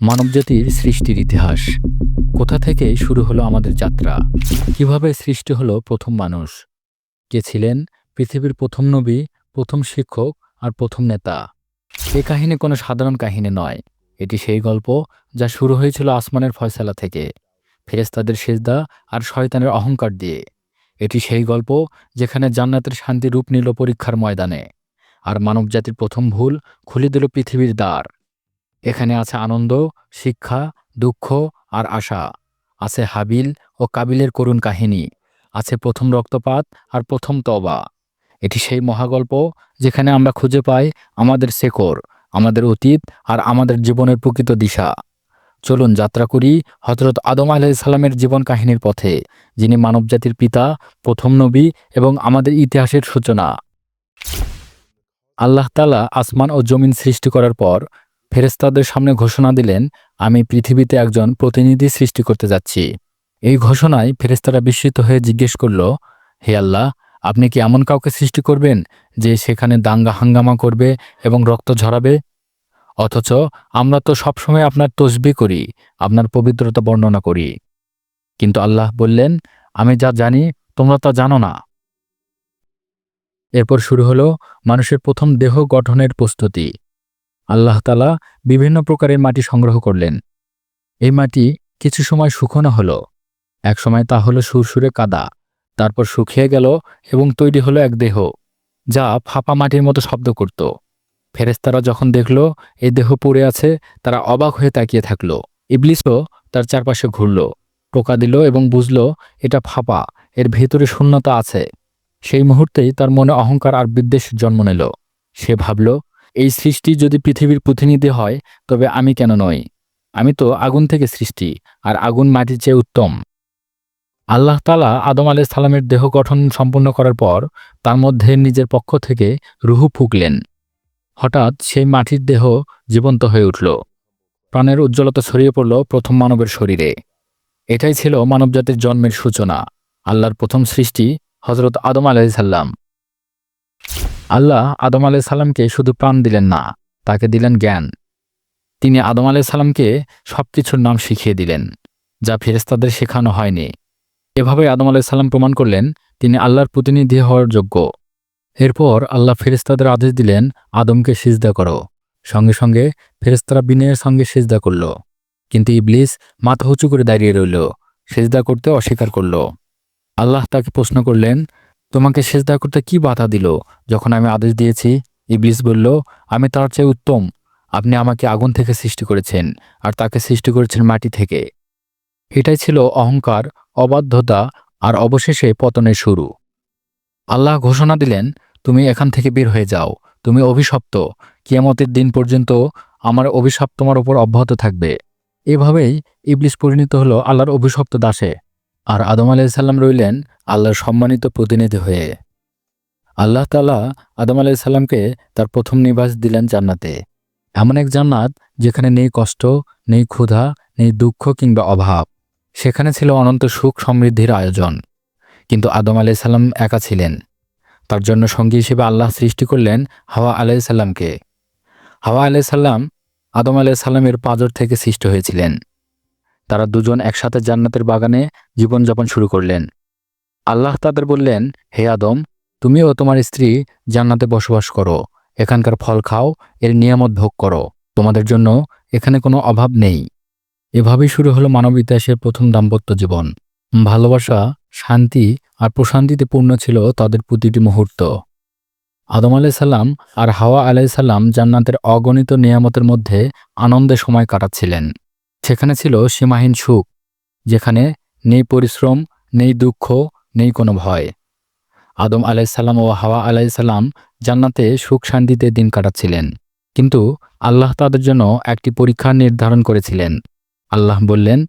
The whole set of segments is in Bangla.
মানবজাতির সৃষ্টির ইতিহাস। কোথা থেকে শুরু হলো আমাদের যাত্রা? কীভাবে সৃষ্টি হলো প্রথম মানুষ? কে ছিলেন পৃথিবীর প্রথম নবী, প্রথম শিক্ষক আর প্রথম নেতা? এ কাহিনী কোনো সাধারণ কাহিনী নয়। এটি সেই গল্প যা শুরু হয়েছিল আসমানের ফয়সালা থেকে ফেরেস্তাদের সেজদা আর শয়তানের অহংকার দিয়ে। এটি সেই গল্প যেখানে জান্নাতের শান্তি রূপ নিল পরীক্ষার ময়দানে, আর মানবজাতির প্রথম ভুল খুলে দিল পৃথিবীর দ্বার। এখানে আছে আনন্দ, শিক্ষা, দুঃখ আর আশা। আছে হাবিল ও কাবিলের করুণ কাহিনী। আছে প্রথম রক্তপাত আর প্রথম তবা এটি সেই মহাগল্প যেখানে আমরা খুঁজে পাই আমাদের শেকর আমাদের অতীত আর আমাদের জীবনের প্রকৃত দিশা। চলুন যাত্রা করি হজরত আদম আলাইসাল্লামের জীবন কাহিনীর পথে, যিনি মানবজাতির পিতা, প্রথম নবী এবং আমাদের ইতিহাসের সূচনা। আল্লাহ তালা আসমান ও জমিন সৃষ্টি করার পর ফেরেস্তাদের সামনে ঘোষণা দিলেন, আমি পৃথিবীতে একজন প্রতিনিধি সৃষ্টি করতে যাচ্ছি। এই ঘোষণায় ফেরেস্তারা বিস্মিত হয়ে জিজ্ঞেস করল, হে আল্লাহ, আপনি কি এমন কাউকে সৃষ্টি করবেন যে সেখানে দাঙ্গা হাঙ্গামা করবে এবং রক্ত ঝরাবে? অথচ আমরা তো সবসময় আপনার তসবি করি, আপনার পবিত্রতা বর্ণনা করি। কিন্তু আল্লাহ বললেন, আমি যা জানি, তোমরা তা জানো না। এরপর শুরু হলো মানুষের প্রথম দেহ গঠনের প্রস্তুতি। আল্লাহ তালা বিভিন্ন প্রকারের মাটি সংগ্রহ করলেন। এই মাটি কিছু সময় শুকনো হলো একসময় তা হলো সুরসুরে কাদা, তারপর শুকিয়ে গেল এবং তৈরি হলো এক দেহ, যা ফাঁপা মাটির মতো শব্দ করত। ফেরেস্তারা যখন দেখল এই দেহ পড়ে আছে, তারা অবাক হয়ে তাকিয়ে থাকল। ইবলিসও তার চারপাশে ঘুরল, টোকা দিল এবং বুঝল এটা ফাঁপা, এর ভেতরে শূন্যতা আছে। সেই মুহূর্তেই তার মনে অহংকার আর বিদ্বেষ জন্ম নিল। সে ভাবল এই সৃষ্টি যদি পৃথিবীর প্রতিনিধি হয়, তবে আমি কেন নই? আমি তো আগুন থেকে সৃষ্টি, আর আগুন মাটির চেয়ে উত্তম। আল্লাহ তালা আদম আলাহ সালামের দেহ গঠন সম্পন্ন করার পর, তার মধ্যে নিজের পক্ষ থেকে রুহু ফুকলেন। হঠাৎ সেই মাটির দেহ জীবন্ত হয়ে উঠল। প্রাণের উজ্জ্বলতা ছড়িয়ে পড়ল প্রথম মানবের শরীরে। এটাই ছিল মানবজাতির জন্মের সূচনা, আল্লাহর প্রথম সৃষ্টি হজরত আদম আলাইসাল্লাম আল্লাহ আদম আলাইসাল্লামকে শুধু প্রাণ দিলেন না, তাকে দিলেন জ্ঞান। তিনি আদম আলাইসাল্লামকে সব কিছুর নাম শিখিয়ে দিলেন, যা ফেরেস্তাদের শেখানো হয়নি। এভাবে আদম আলাইসাল্লাম প্রমাণ করলেন, তিনি আল্লাহর প্রতিনিধি হওয়ার যোগ্য। এরপর আল্লাহ ফেরেস্তাদের আদেশ দিলেন, আদমকে সিজদা করো। সঙ্গে সঙ্গে ফেরেস্তারা বিনয়ের সঙ্গে সিজদা করল। কিন্তু ইবলিস মাথা উঁচু করে দাঁড়িয়ে রইল, সেজদা করতে অস্বীকার করল। আল্লাহ তাকে প্রশ্ন করলেন তোমাকে শেষ সেজদা করতে কি বাধা দিল? যখন আমি আদেশ দিয়েছি, ইবলিস বলল, আমি তার চেয়ে উত্তম। আপনি আমাকে আগুন থেকে সৃষ্টি করেছেন, আর তাকে সৃষ্টি করেছেন মাটি থেকে। এটাই ছিল অহংকার, অবাধ্যতা, আর অবশেষে পতনের শুরু। আল্লাহ ঘোষণা দিলেন, তুমি এখান থেকে বের হয়ে যাও। তুমি অভিশপ্ত। কিয়ামতের দিন পর্যন্ত আমার অভিশাপ তোমার ওপর অব্যাহত থাকবে। এভাবেই ইবলিস পরিণত হলো আল্লাহর অভিশপ্ত দাসে। আর আদম আলাইসাল্লাম রইলেন আল্লাহর সম্মানিত প্রতিনিধি হয়ে। আল্লাহ তালা আদম আলাইসাল্লামকে তার প্রথম নিবাস দিলেন জান্নাতে। এমন এক জান্নাত যেখানে নেই কষ্ট, নেই ক্ষুধা, নেই দুঃখ কিংবা অভাব। সেখানে ছিল অনন্ত সুখ সমৃদ্ধির আয়োজন। কিন্তু আদম আলাইসাল্লাম একা ছিলেন। তার জন্য সঙ্গী হিসেবে আল্লাহ সৃষ্টি করলেন হাওয়া আলাইসাল্লামকে হাওয়া আলাইসাল্লাম আদম আলাইসাল্লামের পাজর থেকে সৃষ্ট হয়েছিলেন। তারা দুজন একসাথে জান্নাতের বাগানে জীবনযাপন শুরু করলেন। আল্লাহ তাদের বললেন, হে আদম, তুমিও তোমার স্ত্রী জান্নাতে বসবাস করো। এখানকার ফল খাও, এর নিয়ামত ভোগ করো। তোমাদের জন্য এখানে কোনো অভাব নেই। এভাবেই শুরু হলো মানব ইতিহাসের প্রথম দাম্পত্য জীবন। ভালোবাসা, শান্তি আর প্রশান্তিতে পূর্ণ ছিল তাদের প্রতিটি মুহূর্ত। আদম আলাইসাল্লাম আর হাওয়া আলাইসাল্লাম জান্নাতের অগণিত নিয়ামতের মধ্যে আনন্দে সময় কাটাচ্ছিলেন। সেখানে ছিল সীমাহীন সুখ, যেখানে নেই পরিশ্রম, নেই দুঃখ, নেই কোনো ভয়। আদম আলাইসাল্লাম ও হাওয়া আলাইসাল্লাম জান্নাতে সুখ শান্তিতে দিন কাটাচ্ছিলেন। কিন্তু আল্লাহ তাদের জন্য একটি পরীক্ষা নির্ধারণ করেছিলেন। আল্লাহ বললেন,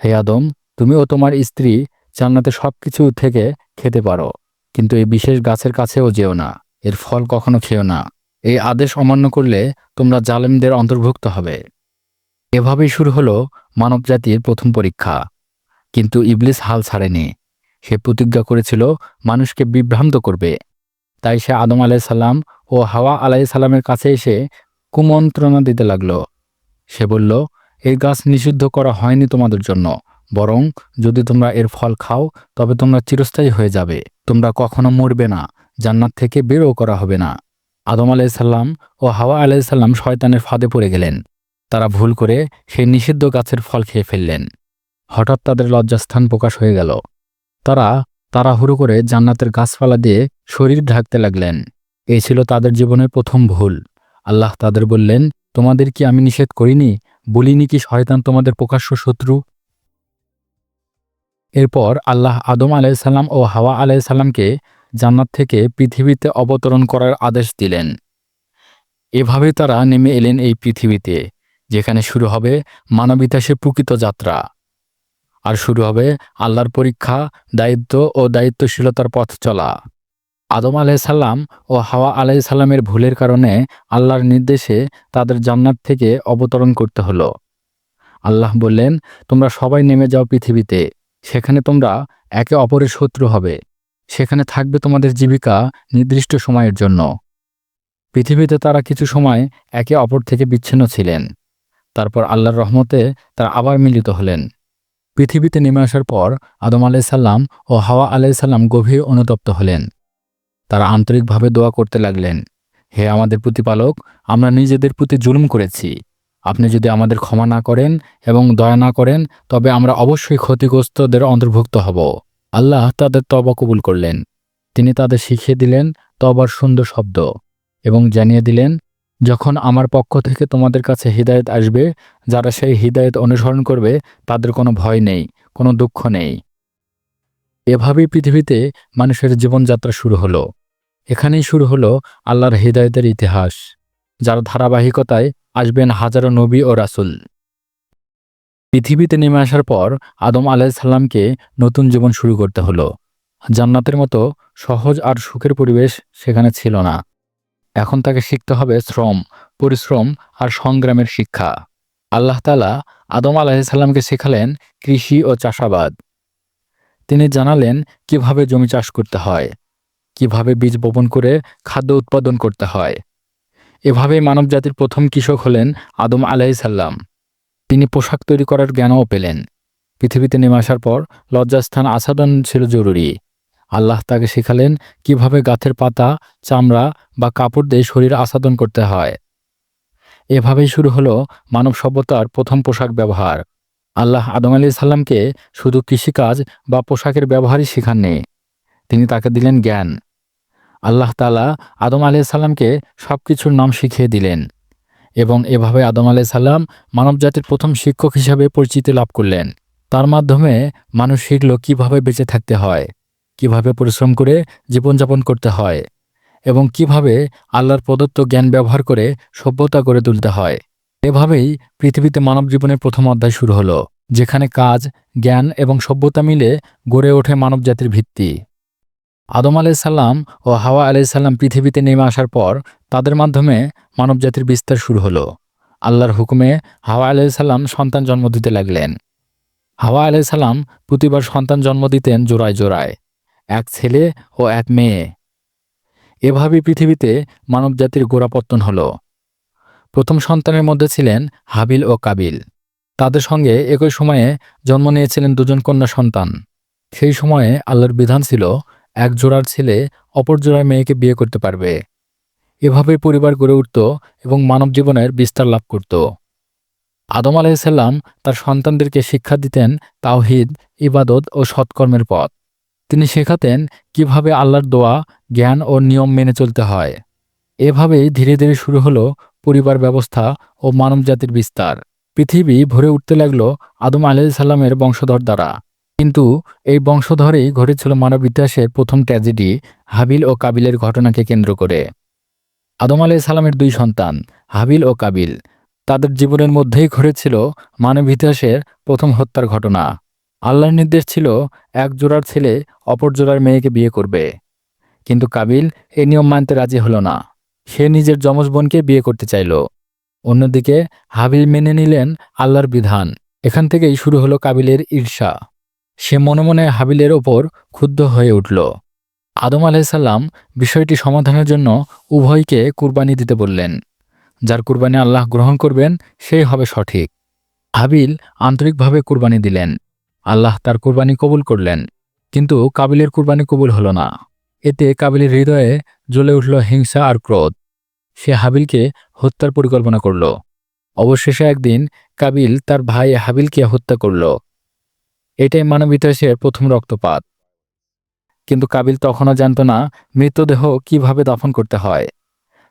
হে আদম তুমি ও তোমার স্ত্রী জান্নাতে সব কিছু থেকে খেতে পারো, কিন্তু এই বিশেষ গাছের কাছেও যেও না, এর ফল কখনো খেও না। এই আদেশ অমান্য করলে তোমরা জালেমদের অন্তর্ভুক্ত হবে। এভাবেই শুরু হলো মানবজাতির প্রথম পরীক্ষা। কিন্তু ইবলিস হাল ছাড়েনি। সে প্রতিজ্ঞা করেছিল, মানুষকে বিভ্রান্ত করবে। তাই সে আদম আলাইসাল্লাম ও হাওয়া আলাইসাল্লামের কাছে এসে কুমন্ত্রণা দিতে লাগল। সে বলল, এই গাছ নিষিদ্ধ করা হয়নি তোমাদের জন্য। বরং যদি তোমরা এর ফল খাও, তবে তোমরা চিরস্থায়ী হয়ে যাবে। তোমরা কখনো মরবে না। জান্নাত থেকে বেরও করা হবে না। আদম আলাইসাল্লাম ও হাওয়া আলাইসাল্লাম শয়তানের ফাঁদে পড়ে গেলেন। তারা ভুল করে সেই নিষিদ্ধ গাছের ফল খেয়ে ফেললেন। হঠাৎ তাদের লজ্জাস্থান প্রকাশ হয়ে গেল। তারা তাড়াহুড়ো করে জান্নাতের গাছপালা দিয়ে শরীর ঢাকতে লাগলেন। এই ছিল তাদের জীবনের প্রথম ভুল। আল্লাহ তাদের বললেন, তোমাদের কি আমি নিষেধ করিনি? বলিনি কি শয়তান তোমাদের প্রকাশ্য শত্রু? এরপর আল্লাহ আদম আলাইসাল্লাম ও হাওয়া আলাইসাল্লামকে জান্নাত থেকে পৃথিবীতে অবতরণ করার আদেশ দিলেন। এভাবে তারা নেমে এলেন এই পৃথিবীতে। যেখানে শুরু হবে মানব ইতিহাসের প্রকৃত যাত্রা। আর শুরু হবে আল্লাহর পরীক্ষা, দায়িত্ব ও দায়িত্বশীলতার পথ চলা। আদম আলাইসাল্লাম ও হাওয়া আলাইসাল্লামের ভুলের কারণে আল্লাহর নির্দেশে তাদের জান্নাত থেকে অবতরণ করতে হলো। আল্লাহ বললেন, তোমরা সবাই নেমে যাও পৃথিবীতে। সেখানে তোমরা একে অপরের শত্রু হবে। সেখানে থাকবে তোমাদের জীবিকা নির্দিষ্ট সময়ের জন্য। পৃথিবীতে তারা কিছু সময় একে অপর থেকে বিচ্ছিন্ন ছিলেন। তারপর আল্লাহর রহমতে তারা আবার মিলিত হলেন। পৃথিবীতে নেমে আসার পর আদম আলাইসাল্লাম ও হাওয়া আলাইসাল্লাম গভীর অনুতপ্ত হলেন। তারা আন্তরিকভাবে দোয়া করতে লাগলেন, হে আমাদের প্রতিপালক, আমরা নিজেদের প্রতি জুলুম করেছি। আপনি যদি আমাদের ক্ষমা না করেন এবং দয়া না করেন, তবে আমরা অবশ্যই ক্ষতিগ্রস্তদের অন্তর্ভুক্ত হব। আল্লাহ তাদের তবা কবুল করলেন। তিনি তাদের শিখিয়ে দিলেন তবার সুন্দর শব্দ এবং জানিয়ে দিলেন যখন আমার পক্ষ থেকে তোমাদের কাছে হৃদায়ত আসবে, যারা সেই হৃদায়ত অনুসরণ করবে, তাদের কোনো ভয় নেই, কোনো দুঃখ নেই। এভাবেই পৃথিবীতে মানুষের জীবনযাত্রা শুরু হলো। এখানেই শুরু হলো আল্লাহর হৃদায়তের ইতিহাস, যার ধারাবাহিকতায় আসবেন হাজারো নবী ও রাসুল। পৃথিবীতে নেমে আসার পর আদম আলাইসাল্লামকে নতুন জীবন শুরু করতে হলো। জান্নাতের মতো সহজ আর সুখের পরিবেশ সেখানে ছিল না। এখন তাকে শিখতে হবে শ্রম, পরিশ্রম আর সংগ্রামের শিক্ষা। আল্লাহ তালা আদম আলাহিসাল্লামকে শেখালেন কৃষি ও চাষাবাদ। তিনি জানালেন কীভাবে জমি চাষ করতে হয়, কীভাবে বীজ বপন করে খাদ্য উৎপাদন করতে হয়। এভাবেই মানবজাতির প্রথম কৃষক হলেন আদম আলাইসাল্লাম তিনি পোশাক তৈরি করার জ্ঞানও পেলেন। পৃথিবীতে নেমে আসার পর লজ্জাস্থান আসাদন ছিল জরুরি। আল্লাহ তাকে শেখালেন কীভাবে গাছের পাতা, চামড়া বা কাপড় দিয়ে শরীর আসাদন করতে হয়। এভাবেই শুরু হলো মানব সভ্যতার প্রথম পোশাক ব্যবহার। আল্লাহ আদম আলি সাল্লামকে শুধু কৃষিকাজ বা পোশাকের ব্যবহারই শেখাননি, তিনি তাকে দিলেন জ্ঞান। আল্লাহ তালা আদম আলি সাল্লামকে সব কিছুর নাম শিখিয়ে দিলেন এবং এভাবে আদম আলি সাল্লাম মানবজাতির প্রথম শিক্ষক হিসাবে পরিচিতি লাভ করলেন। তার মাধ্যমে মানুষ শিখল কীভাবে বেঁচে থাকতে হয়। কীভাবে পরিশ্রম করে জীবনযাপন করতে হয় এবং কীভাবে আল্লাহর প্রদত্ত জ্ঞান ব্যবহার করে সভ্যতা গড়ে তুলতে হয়। এভাবেই পৃথিবীতে মানব জীবনের প্রথম অধ্যায় শুরু হলো, যেখানে কাজ, জ্ঞান এবং সভ্যতা মিলে গড়ে ওঠে মানবজাতির ভিত্তি। আদম আলাইসাল্লাম ও হাওয়া আলাইসাল্লাম পৃথিবীতে নেমে আসার পর তাদের মাধ্যমে মানবজাতির বিস্তার শুরু হলো। আল্লাহর হুকুমে হাওয়া আলাইসাল্লাম সন্তান জন্ম দিতে লাগলেন। হাওয়া আলাইসাল্লাম প্রতিবার সন্তান জন্ম দিতেন জোড়ায় জোড়ায়। এক ছেলে ও এক মেয়ে। এভাবে পৃথিবীতে মানবজাতির গোড়াপত্তন হল। প্রথম সন্তানের মধ্যে ছিলেন হাবিল ও কাবিল। তাদের সঙ্গে একই সময়ে জন্ম নিয়েছিলেন দুজন কন্যা সন্তান। সেই সময়ে আল্লাহর বিধান ছিল, এক জোড়ার ছেলে অপর জোড়ার মেয়েকে বিয়ে করতে পারবে। এভাবে পরিবার গড়ে উঠত এবং মানব জীবনের বিস্তার লাভ করত। আদম আলাইসাল্লাম তার সন্তানদেরকে শিক্ষা দিতেন তাওহিদ, ইবাদত ও সৎকর্মের পথ। তিনি শেখাতেন কীভাবে আল্লাহর দোয়া, জ্ঞান ও নিয়ম মেনে চলতে হয়। এভাবেই ধীরে ধীরে শুরু হলো পরিবার ব্যবস্থা ও মানবজাতির বিস্তার। পৃথিবী ভরে উঠতে লাগল আদম আলাইসাল্লামের বংশধর দ্বারা। কিন্তু এই বংশধরেই ঘটেছিল মানব ইতিহাসের প্রথম ট্র্যাজেডি হাবিল ও কাবিলের ঘটনাকে কেন্দ্র করে। আদম আলাইসাল্লামের দুই সন্তান, হাবিল ও কাবিল, তাদের জীবনের মধ্যেই ঘটেছিল মানব ইতিহাসের প্রথম হত্যার ঘটনা। আল্লাহর নির্দেশ ছিল, এক জোড়ার ছেলে অপর জোড়ার মেয়েকে বিয়ে করবে। কিন্তু কাবিল এ নিয়ম মানতে রাজি হলো না। সে নিজের যমজ বোনকে বিয়ে করতে চাইল। অন্যদিকে হাবিল মেনে নিলেন আল্লাহর বিধান। এখান থেকেই শুরু হলো কাবিলের ঈর্ষা। সে মনে মনে হাবিলের ওপর ক্ষুব্ধ হয়ে উঠল। আদম আলাইসাল্লাম বিষয়টি সমাধানের জন্য উভয়কে কুরবানি দিতে বললেন। যার কুরবানি আল্লাহ গ্রহণ করবেন, সেই হবে সঠিক। হাবিল আন্তরিকভাবে কুরবানি দিলেন। আল্লাহ তার কুরবানি কবুল করলেন। কিন্তু কাবিলের কুরবানি কবুল হল না। এতে কাবিলের হৃদয়ে জ্বলে উঠল হিংসা আর ক্রোধ। সে হাবিলকে হত্যার পরিকল্পনা করল। অবশেষে একদিন কাবিল তার ভাই হাবিলকে হত্যা করল। এটাই মানব ইতিহাসের প্রথম রক্তপাত। কিন্তু কাবিল তখনও জানত না মৃতদেহ কীভাবে দাফন করতে হয়।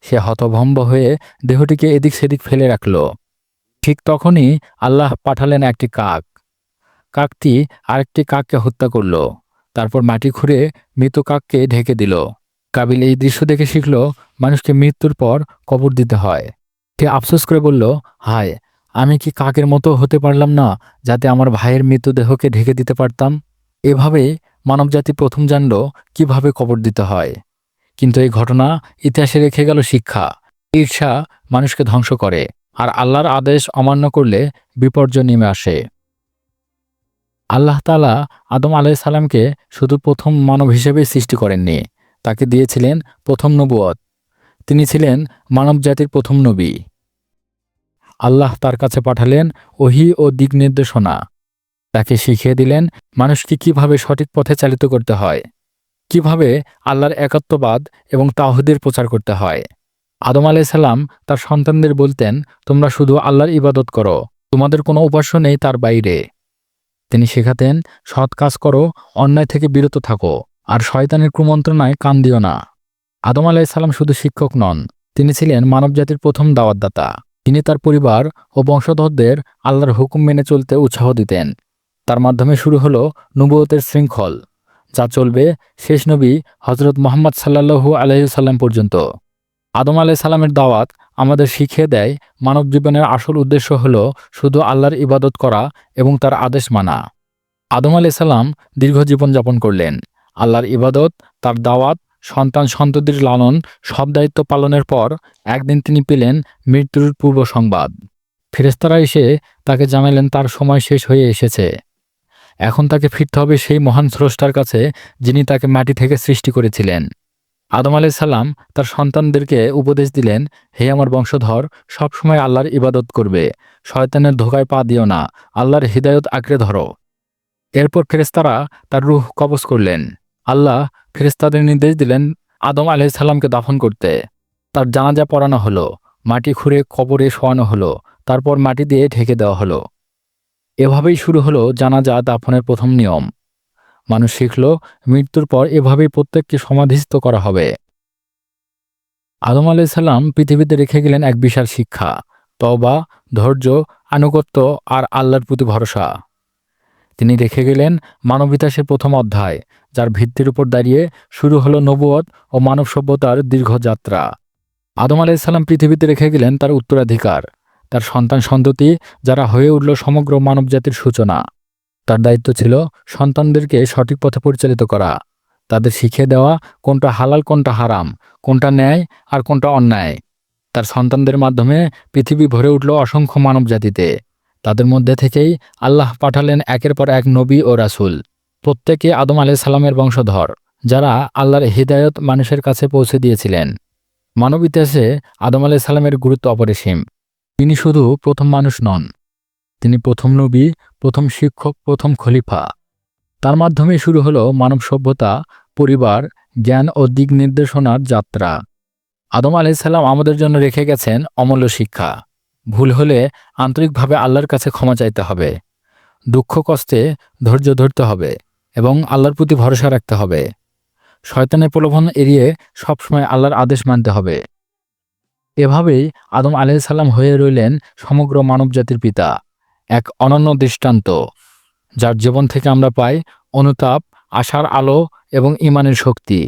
সে হতভম্ব হয়ে দেহটিকে এদিক সেদিক ফেলে রাখল। ঠিক তখনই আল্লাহ পাঠালেন একটি কাক। কাকটি আরেকটি কাককে হত্যা করল। তারপর মাটি খুঁড়ে মৃত কাককে ঢেকে দিল। কাবিল এই দৃশ্য দেখে শিখল, মানুষকে মৃত্যুর পর কবর দিতে হয়। সে আফসোস করে বলল, হায়, আমি কি কাকের মতো হতে পারলাম না যাতে আমার ভাইয়ের মৃতদেহকে ঢেকে দিতে পারতাম? এভাবে মানবজাতি প্রথম জানল কীভাবে কবর দিতে হয়। কিন্তু এই ঘটনা ইতিহাসে রেখে গেল শিক্ষা। ঈর্ষা মানুষকে ধ্বংস করে, আর আল্লাহর আদেশ অমান্য করলে বিপর্যয় নেমে আসে। আল্লাহ তালা আদম আলাইসাল্লামকে শুধু প্রথম মানব হিসেবে সৃষ্টি করেননি, তাকে দিয়েছিলেন প্রথম নবুয়ত তিনি ছিলেন মানবজাতির প্রথম নবী। আল্লাহ তার কাছে পাঠালেন ওহি ও দিক নির্দেশনা। তাকে শিখিয়ে দিলেন মানুষকে কীভাবে সঠিক পথে চালিত করতে হয়, কীভাবে আল্লাহর একাত্মবাদ এবং তাওহিদের প্রচার করতে হয়। আদম আলাইসাল্লাম তার সন্তানদের বলতেন, তোমরা শুধু আল্লাহর ইবাদত করো, তোমাদের কোনো উপাস্য নেই তার বাইরে। তিনি শেখাতেন, সৎ কাজ করো, অন্যায় থেকে বিরত থাকো, আর শয়তানের কুমন্ত্রণায় কান দিও না। আদম আলাইসাল্লাম শুধু শিক্ষক নন, তিনি ছিলেন মানবজাতির প্রথম দাওয়াতদাতা। তিনি তার পরিবার ও বংশধরদের আল্লাহর হুকুম মেনে চলতে উৎসাহ দিতেন। তার মাধ্যমে শুরু হলো নবুয়তের শৃঙ্খল, যা চলবে শেষ নবী হজরত মোহাম্মদ সাল্লাহু আলহিসাল্লাম পর্যন্ত। আদম আলাই সাল্লামের দাওয়াত আমাদের শিখিয়ে দেয়, মানব জীবনের আসল উদ্দেশ্য হল শুধু আল্লাহর ইবাদত করা এবং তার আদেশ মানা। আদম আলাই সাল্লাম দীর্ঘ জীবনযাপন করলেন। আল্লাহর ইবাদত, তার দাওয়াত, সন্তান সন্ততির লালন, সব দায়িত্ব পালনের পর একদিন তিনি পেলেন মৃত্যুর পূর্ব সংবাদ। ফেরেস্তারা এসে তাকে জানালেন, তার সময় শেষ হয়ে এসেছে। এখন তাকে ফিরতে হবে সেই মহান স্রষ্টার কাছে যিনি তাকে মাটি থেকে সৃষ্টি করেছিলেন। আদম আলাই সাল্লাম তার সন্তানদেরকে উপদেশ দিলেন, হে আমার বংশধর, সবসময় আল্লাহর ইবাদত করবে। শয়তানের ধোকায় পা দিও না, আল্লাহর হৃদায়ত আঁকড়ে ধরো। এরপর ফেরেস্তারা তার রুহ কবজ করলেন। আল্লাহ ফেরেস্তাদের নির্দেশ দিলেন আদম আলাই সাল্লামকে দাফন করতে। তার জানাজা পড়ানো হলো, মাটি খুঁড়ে কবরে শোয়ানো হলো, তারপর মাটি দিয়ে ঢেকে দেওয়া হলো। এভাবেই শুরু হলো জানাজা দাফনের প্রথম নিয়ম। মানুষ শিখল, মৃত্যুর পর এভাবেই প্রত্যেককে সমাধিস্থ করা হবে। আদম আলাইসাল্লাম পৃথিবীতে রেখে গেলেন এক বিশাল শিক্ষা তবা ধৈর্য, আনুগত্য আর আল্লাহর প্রতি ভরসা। তিনি রেখে গেলেন মানব ইতিহাসের প্রথম অধ্যায়, যার ভিত্তির উপর দাঁড়িয়ে শুরু হলো নবুয়ত ও মানব সভ্যতার দীর্ঘ যাত্রা। আদম আলাইসাল্লাম পৃথিবীতে রেখে গেলেন তার উত্তরাধিকার, তার সন্তান সন্ততি, যারা হয়ে উঠল সমগ্র মানবজাতির সূচনা। তার দায়িত্ব ছিল সন্তানদেরকে সঠিক পথে পরিচালিত করা। তাদের শিখিয়ে দেওয়া কোনটা হালাল, কোনটা হারাম, কোনটা ন্যায় আর কোনটা অন্যায়। তার সন্তানদের মাধ্যমে পৃথিবী ভরে উঠল অসংখ্য মানব জাতিতে তাদের মধ্যে থেকেই আল্লাহ পাঠালেন একের পর এক নবী ও রাসুল। প্রত্যেকে আদম আলাই সালামের বংশধর, যারা আল্লাহর হৃদায়ত মানুষের কাছে পৌঁছে দিয়েছিলেন। মানব ইতিহাসে আদম আলাই সালামের গুরুত্ব অপরিসীম। তিনি শুধু প্রথম মানুষ নন। তিনি প্রথম নবী প্রথম শিক্ষক, প্রথম খলিফা। তার মাধ্যমে শুরু হলো মানব সভ্যতা, পরিবার, জ্ঞান ও দিক নির্দেশনার যাত্রা। আদম আলাইসাল্লাম আমাদের জন্য রেখে গেছেন অমূল্য শিক্ষা। ভুল হলে আন্তরিকভাবে আল্লাহর কাছে ক্ষমা চাইতে হবে। দুঃখ, কষ্টে ধৈর্য ধরতে হবে এবং আল্লাহর প্রতি ভরসা রাখতে হবে। শয়তানের প্রলোভন এড়িয়ে সবসময় আল্লাহর আদেশ মানতে হবে। এভাবেই আদম আলাইসাল্লাম হয়ে রইলেন সমগ্র মানবজাতির পিতা। এক অনন্য দৃষ্টান্ত যার জীবন থেকে আমরা পাই অনুতাপ আশার আলো এবং ইমানের শক্তি।